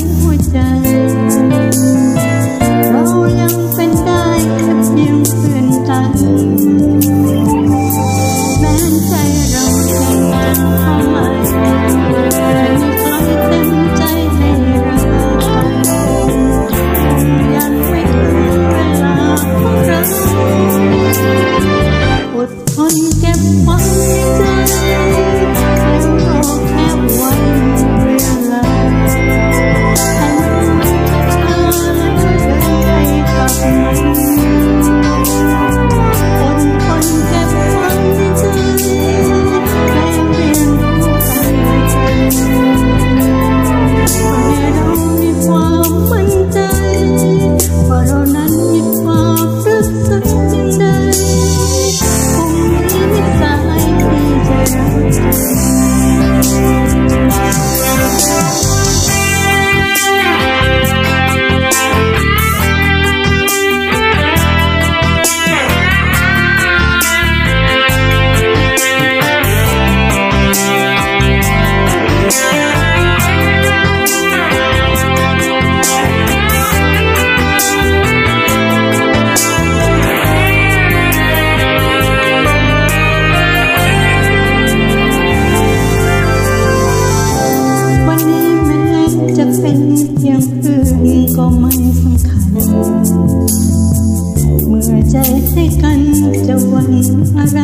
when สำคัญ เมื่อใจให้กันจะวันอะไร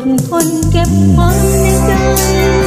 ดทนเก็บความในใจ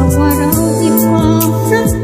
somewhere out in the